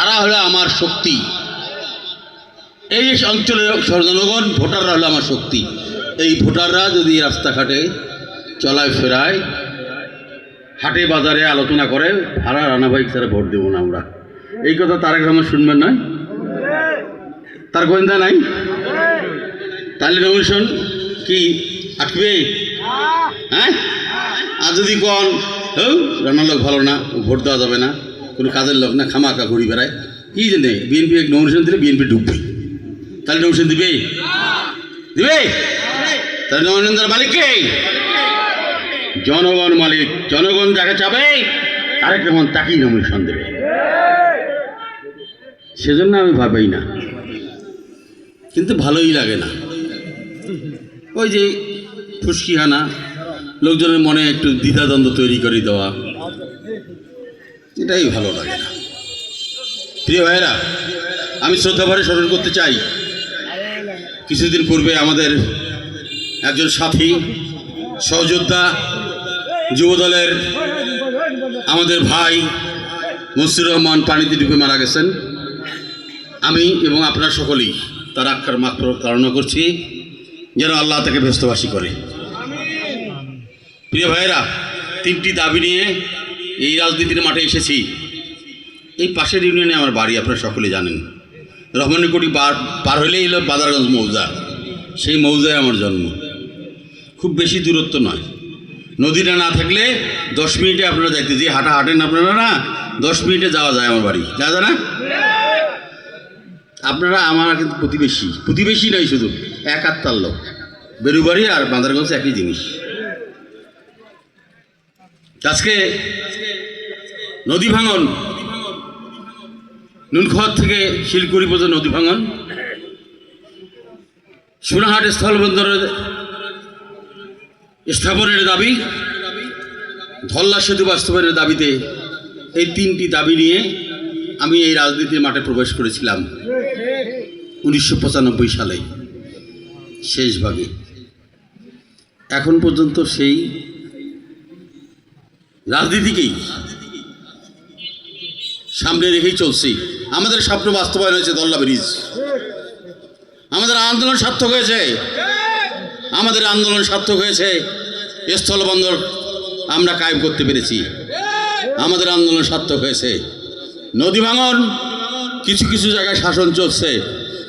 তারা হলো আমার শক্তি। এই অঞ্চলের জনগণ, ভোটাররা হলো আমার শক্তি। এই ভোটাররা যদি রাস্তাঘাটে চলায়, ফেরায়, হাটে, বাজারে আলোচনা করে, ভাড়া রানাভাই স্যারে ভোট দেবো না আমরা। এই কথা তারেক রহমান শুনবেন নয় তার গোয়েন্দা নাই? তাহলে নমিনেশন কি? আটকবে হ্যাঁ? আর যদি কন হৌ রান্নার লোক ভালো না, ভোট দেওয়া যাবে না। কোনো কাজের লোক না খামাকা ঘুরি বেড়ায়। কি জানে বিএনপি এক নমিনেশন দিলে বিএনপি ডুববে। তাহলে নমিনেশন দিবে? দিবে? তাহলে নমিনেশন দেওয়ার মালিক কে? জনগণ মালিক। জনগণ যাকে চাবে, তারেক রহমান তাকেই নমিনেশন দেবে। সেজন্য আমি ভাবই না। কিন্তু ভালোই লাগে না। ওই যে ফুসকিহানা লোকজনের মনে একটু দ্বিধাদ্বন্দ্ব তৈরি করে দেওয়া। এটাই ভালো লাগে না। প্রিয় ভাইয়েরা, আমি শ্রদ্ধাভরে স্মরণ করতে চাই। কিছুদিন পূর্বে আমাদের একজন সাথী, সহযোদ্ধা, যুবদলের আমাদের ভাই মসির রহমান পানিতে ডুবে মারা গেছেন। আমি এবং আপনারা সকলেই তার আক্কার মাত্র কারণা করছি, যেন আল্লাহ তাকে ব্যস্তবাসী করে। প্রিয় ভাইয়েরা, তিনটি দাবি নিয়ে এই রাজনীতির মাঠে এসেছি। এই পাশের ইউনিয়নে আমার বাড়ি, আপনারা সকলে জানেন। রহমানিকুটি পার পার হলেই হলো বাদারগঞ্জ মৌজা। সেই মৌজায় আমার জন্ম। খুব বেশি দূরত্ব নয়। নদীটা না থাকলে দশ মিনিটে আপনারা যাইতে যে হাঁটা হাঁটেন আপনারা না, দশ মিনিটে যাওয়া যায় আমার বাড়ি। যা না? আপনারা আমার কিন্তু প্রতিবেশী। প্রতিবেশী নয় শুধু, এক আত্মার লোক। বেরুবাড়ি আর বাঁদারগঞ্জ একই জিনিস। আজকে নদী ভাঙন, নুনখোয়ার থেকে শিলকুড়ি পর্যন্ত নদী ভাঙন। সোনাহাট স্থলবন্দরের স্থাপনের দাবি, ধল্লা সেতু বাস্তবায়নের দাবিতে এই তিনটি দাবি নিয়ে আমি এই রাজনীতির মাঠে প্রবেশ করেছিলাম উনিশশো পঁচানব্বই সালে শেষ ভাগে এখন পর্যন্ত সেই রাজনীতিকেই সামনে রেখেই চলছি। আমাদের স্বপ্ন বাস্তবায়ন হয়েছে দল্লা ব্রিজ। আমাদের আন্দোলন সার্থক হয়েছে। আমাদের আন্দোলন সার্থক হয়েছে। স্থলবন্দর আমরা কায়েম করতে পেরেছি। আমাদের আন্দোলন সার্থক হয়েছে। নদী ভাঙন, কিছু কিছু জায়গায় শাসন চলছে।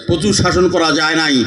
প্রচুর শাসন করা যায় নাই।